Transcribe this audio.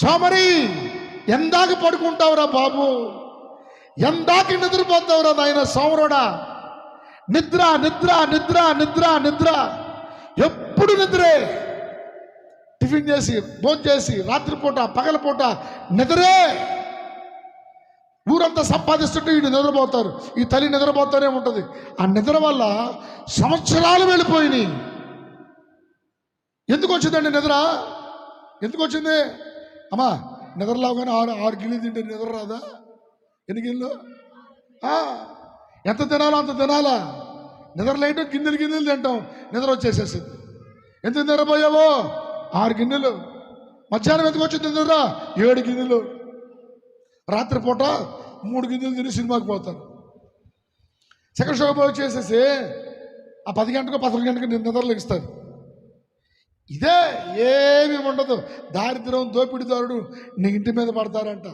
సోమరి ఎందాక పడుకుంటావురా బాబు. ఎందాక నిద్రపోతావురా నాయన సోమరుడా. నిద్ర నిద్ర నిద్ర నిద్ర నిద్ర. ఎప్పుడు నిద్రే? టిఫిన్ చేసి భోజనం చేసి రాత్రిపూట పగలపూట నిద్రే. ఊరంతా సంపాదిస్తుంటే వీడు నిద్రపోతారు. ఈ తల్లి నిద్రపోతూనే ఉంటుంది. ఆ నిద్ర వల్ల సంవత్సరాలు వెళ్ళిపోయినాయి. ఎందుకు వచ్చిందండి నిద్ర? ఎందుకు వచ్చింది? అమ్మా నిద్రలాగానే ఆరు ఆరు గిన్నెలు తింటే నిద్ర రాదా? ఎన్ని గిన్నెలు? ఎంత తినాలో అంత తినాలా? నిద్ర లేయటం గిన్నెలు గిన్నెలు తింటాం. నిద్ర వచ్చేసేసింది. ఎంత నిద్రపోయావో? ఆరు గిన్నెలు. మధ్యాహ్నం ఎందుకు వచ్చింది నిద్ర? ఏడు గిన్నెలు. రాత్రిపూట మూడు గిన్నెలు తిని సినిమాకి పోతారు సెకండ్ షో పోయి వచ్చేసేసి ఆ పది గంటకు పదకొండు గంటకు నిద్ర లెగిస్తారు ఇదే ఏమి ఉండదు. దారిద్రం దోపిడిదారుడు నీ ఇంటి మీద పడతారంట.